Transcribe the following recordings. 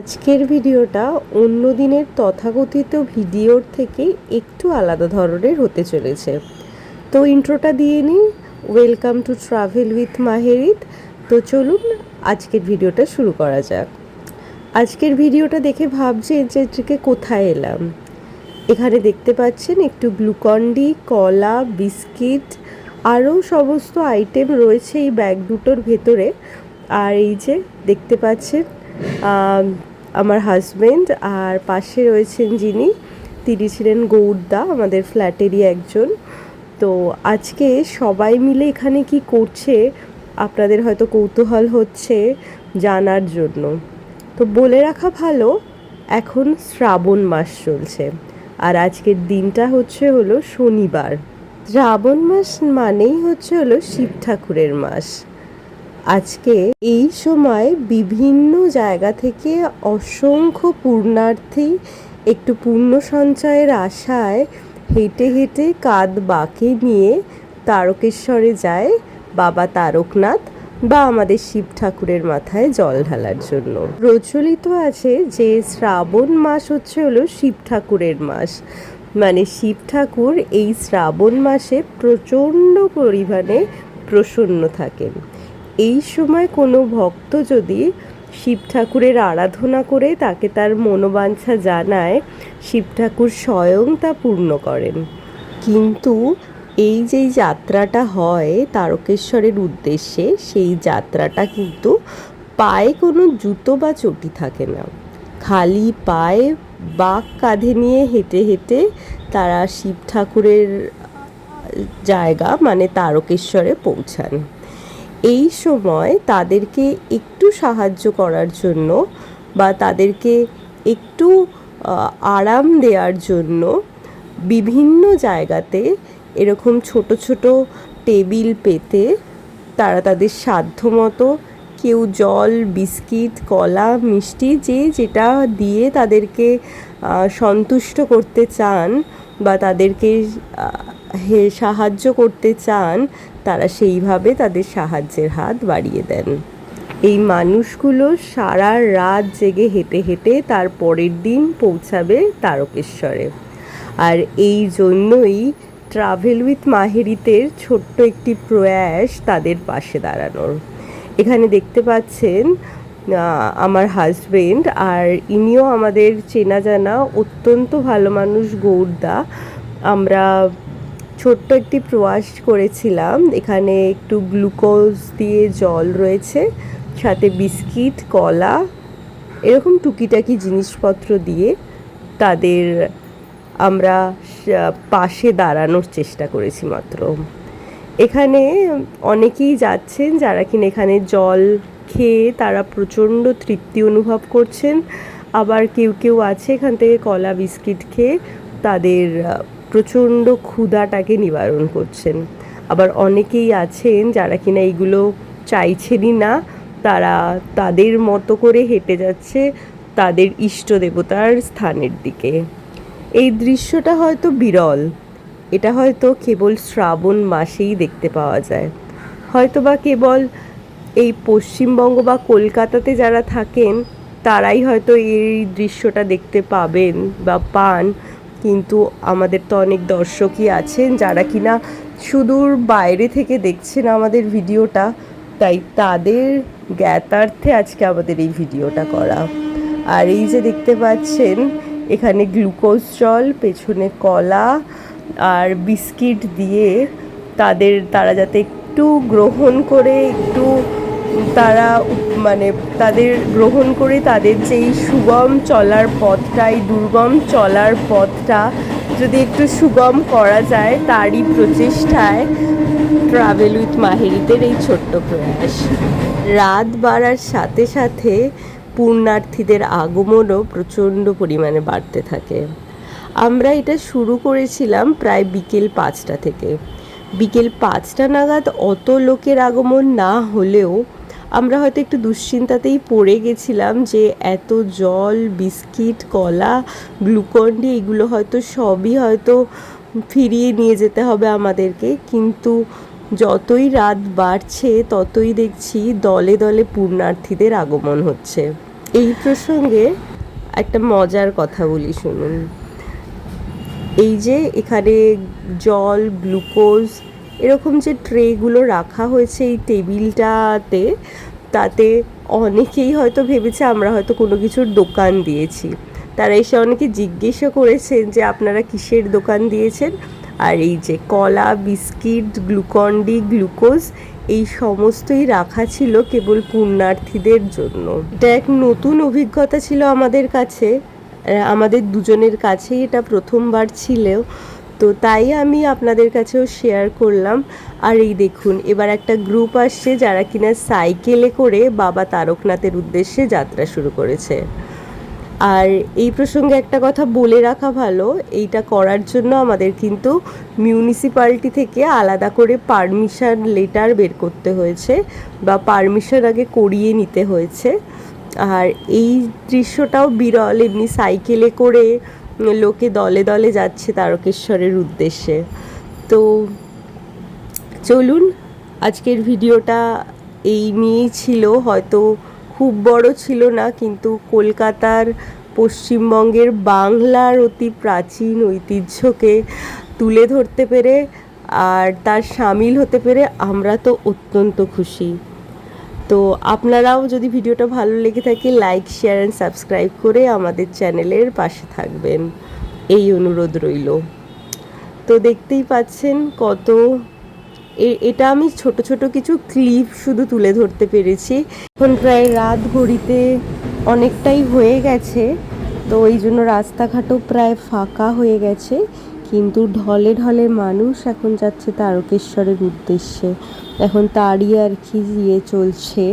আজকের ভিডিওটা অন্য দিনের তথাকথিত ভিডিওর থেকে একটু আলাদা ধরনের হতে চলেছে। তো ইন্ট্রোটা দিয়ে নিই। ওয়েলকাম টু ট্রাভেল উইথ মাহেরিত তো চলুন আজকের ভিডিওটা শুরু করা যাক। আজকের ভিডিওটা দেখে ভাবছেন যে এটাকে কোথায় এলাম? এখানে দেখতে পাচ্ছেন একটু গ্লুকন্ডি কলা, বিস্কিট, আরও সমস্ত আইটেম রয়েছে এই ব্যাগ দুটোর ভেতরে। আর এই যে দেখতে পাচ্ছেন আমার হাজবেন্ড আর পাশে রয়েছেন যিনি, তিনি ছিলেন গৌরদা আমাদের ফ্ল্যাটেরই একজন। তো আজকে সবাই মিলে এখানে কি করছে, আপনাদের হয়তো কৌতূহল হচ্ছে জানার জন্য। তো বলে রাখা ভালো, এখন শ্রাবণ মাস চলছে। আর আজকের দিনটা হচ্ছে হলো শনিবার। শ্রাবণ মাস মানেই হচ্ছে হলো শিব ঠাকুরের মাস। আজকে এই সময় বিভিন্ন জায়গা থেকে অসংখ্য পূর্ণার্থী একটু পূর্ণ সঞ্চয়ের আশায় হেঁটে হেঁটে কাঁধ বাঁকে নিয়ে তারকেশ্বরে যায় বাবা তারকনাথ বা আমাদের শিব ঠাকুরের মাথায় জল ঢালার জন্য। প্রচলিত আছে যে শ্রাবণ মাস হচ্ছে হলো শিব ঠাকুরের মাস। মানে শিব ঠাকুর এই শ্রাবণ মাসে প্রচণ্ড পরিমাণে প্রসন্ন থাকেন। এই সময় কোনো ভক্ত যদি শিব ঠাকুরের আরাধনা করে তাকে তার মনোবাঞ্ছা জানায়, শিব ঠাকুর স্বয়ং তা পূর্ণ করেন। কিন্তু এই যে যাত্রাটা হয় তারকেশ্বরের উদ্দেশ্যে, সেই যাত্রাটা কিন্তু পায়ে কোনো জুতো বা চটি থাকে না। খালি পায়ে বাঁক কাঁধে নিয়ে হেঁটে হেঁটে তারা শিব ঠাকুরের জায়গা মানে তারকেশ্বরে পৌঁছান। এই সময় তাদেরকে একটু সাহায্য করার জন্য বা তাদেরকে একটু আরাম দেওয়ার জন্য বিভিন্ন জায়গাতে এরকম ছোট ছোট টেবিল পেতে তারা তাদের সাধ্যমতো কেউ জল, বিস্কিট, কলা, মিষ্টি, যে যেটা দিয়ে তাদেরকে সন্তুষ্ট করতে চান বা তাদেরকে সাহায্য করতে চান, তারা সেইভাবে তাদের সাহায্যের হাত বাড়িয়ে দেন। এই মানুষগুলো সারা রাত জেগে হেঁটে হেঁটে তার পরের দিন পৌঁছাবে তারকেশ্বরে। আর এই জন্যই ট্রাভেল উইথ মাহেরিতের ছোট্ট একটি প্রয়াস তাদের পাশে দাঁড়ানোর। এখানে দেখতে পাচ্ছেন আমার হাজবেন্ড আর ইনিও আমাদের চেনা জানা, অত্যন্ত ভালো মানুষ গৌরদা। আমরা ছোট্ট একটি প্রয়াস করেছিলাম, এখানে একটু গ্লুকোজ দিয়ে জল রয়েছে, সাথে বিস্কিট, কলা, এরকম টুকিটাকি জিনিসপত্র দিয়ে তাদের আমরা পাশে দাঁড়ানোর চেষ্টা করেছি মাত্র। এখানে অনেকেই যাচ্ছেন যারা কিনা এখানে জল খেয়ে তারা প্রচণ্ড তৃপ্তি অনুভব করছেন। আবার কেউ কেউ আছে এখান থেকে কলা বিস্কিট খেয়ে তাদের প্রচণ্ড ক্ষুধাটাকে নিবারণ করছেন। আবার অনেকেই আছেন যারা কিনা এইগুলো চাইছেনই না, তারা তাদের মতো করে হেঁটে যাচ্ছে তাদের ইষ্ট দেবতার স্থানের দিকে। এই দৃশ্যটা হয়তো বিরল এটা হয়তো কেবল শ্রাবণ মাসেই দেখতে পাওয়া যায়। হয়তো বা কেবল এই পশ্চিমবঙ্গ বা কলকাতাতে যারা থাকেন, তারাই হয়তো এই দৃশ্যটা দেখতে পাবেন বা পান। কিন্তু আমাদের তো অনেক দর্শকই আছেন যারা কিনা সুদূর বাইরে থেকে দেখছেন আমাদের ভিডিওটা, তাই তাদের জ্ঞাতার্থে আজকে আমাদের এই ভিডিওটা করা। আর এই যে দেখতে পাচ্ছেন, এখানে গ্লুকোজ জল, পেছনে কলা আর বিস্কিট দিয়ে তাদের, তারা যাতে একটু গ্রহণ করে, একটু তারা মানে তাদের গ্রহণ করে তাদের যেই সুগম চলার পথটা, এই দুর্গম চলার পথটা যদি একটু সুগম করা যায়, তারই প্রচেষ্টায় ট্রাভেল উইথ মাহেরিতের এই ছোট্ট প্রয়াস। রাত বাড়ার সাথে সাথে পূর্ণার্থীদের আগমনও প্রচণ্ড পরিমাণে বাড়তে থাকে। আমরা এটা শুরু করেছিলাম প্রায় বিকেল পাঁচটা থেকে। বিকেল পাঁচটা নাগাদ অত লোকের আগমন না হলেও আমরা হয়তো একটু দুশ্চিন্তাতেই পড়ে গেছিলাম যে এত জল, বিস্কিট, কলা গ্লুকন্ডি এগুলো হয়তো সবই হয়তো ফিরিয়ে নিয়ে যেতে হবে আমাদেরকে। কিন্তু যতই রাত বাড়ছে, ততই দেখছি দলে দলে পূর্ণার্থীদের আগমন হচ্ছে। এই প্রসঙ্গে একটা মজার কথা বলি শুনুন। এই যে এখানে জল, গ্লুকোজ, এরকম যে ট্রেগুলো রাখা হয়েছে এই টেবিলটাতে, তাতে অনেকেই হয়তো ভেবেছে আমরা হয়তো কোনো কিছুর দোকান দিয়েছি। তারা এসে অনেকে জিজ্ঞেসও করেছেন যে আপনারা কিসের দোকান দিয়েছেন? আর এই যে কলা, বিস্কিট, গ্লুকন্ডি, গ্লুকোজ, এই সমস্তই রাখা ছিল কেবল পুণ্যার্থীদের জন্য। এটা এক নতুন অভিজ্ঞতা ছিল আমাদের কাছে। আমাদের দুজনের কাছেই এটা প্রথমবার ছিল তো তাই আমি আপনাদের কাছেও শেয়ার করলাম। আর এই দেখুন, এবার একটা গ্রুপ আসছে যারা কিনা সাইকেলে করে বাবা তারকনাথের উদ্দেশ্যে যাত্রা শুরু করেছে। আর এই প্রসঙ্গে একটা কথা বলে রাখা ভালো, এইটা করার জন্য আমাদের কিন্তু মিউনিসিপ্যালিটি থেকে আলাদা করে পারমিশন লেটার বের করতে হয়েছে বা পারমিশন আগে করিয়ে নিতে হয়েছে। আর এই দৃশ্যটাও বিরল, এমনি সাইকেলে করে লোকে দলে দলে যাচ্ছে তারকেশ্বরের উদ্দেশ্যে। তো চলুন, আজকের ভিডিওটা এই নিয়েই ছিল। হয়তো খুব বড় ছিল না, কিন্তু কলকাতার পশ্চিমবঙ্গের বাংলার অতি প্রাচীন ঐতিহ্যকে তুলে ধরতে পেরে আর তার সামিল হতে পেরে আমরা তো অত্যন্ত খুশি। তো আপনারাও যদি ভিডিওটা ভালো লেগে থাকে লাইক শেয়ার অ্যান্ড সাবস্ক্রাইব করে আমাদের চ্যানেলের পাশে থাকবেন। এই অনুরোধ রইল। তো দেখতেই পাচ্ছেন কত এটা আমি ছোট ছোট কিছু ক্লিপ শুধু তুলে ধরতে পেরেছি। এখন প্রায় রাত ঘড়িতে অনেকটাই হয়ে গেছে, তো ওই জন্য রাস্তাঘাটও প্রায় ফাঁকা হয়ে গেছে। কিন্তু ঢলে ঢলে মানুষ এখন যাচ্ছে তারকেশ্বরের উদ্দেশ্যে। এখন তারই আর কি ইয়ে চলছে।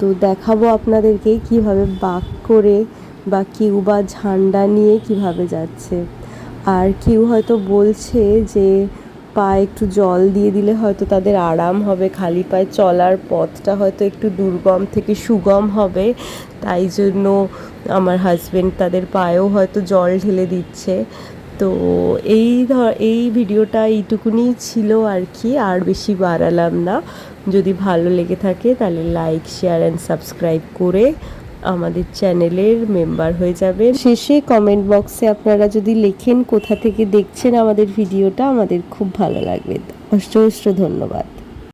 তো দেখাবো আপনাদেরকে কীভাবে বাক করে বা কেউ বা ঝান্ডা নিয়ে কীভাবে যাচ্ছে। আর কেউ হয়তো বলছে যে, পায়ে একটু জল দিয়ে দিলে হয়তো তাদের আরাম হবে, খালি পায়ে চলার পথটা হয়তো একটু দুর্গম থেকে সুগম হবে। তাই জন্য আমার হাজবেন্ড তাদের পায়েও হয়তো জল ঢেলে দিচ্ছে। তো এই ধর এই ভিডিওটা এইটুকুনি ছিল আর কি, আর বেশি বাড়ালাম না। যদি ভালো লেগে থাকে তাহলে লাইক, শেয়ার অ্যান্ড সাবস্ক্রাইব করে আমাদের চ্যানেলের মেম্বার হয়ে যাবে শেষে কমেন্ট বক্সে আপনারা যদি লেখেন কোথা থেকে দেখছেন আমাদের ভিডিওটা, আমাদের খুব ভালো লাগবে। অষ্ট ধন্যবাদ।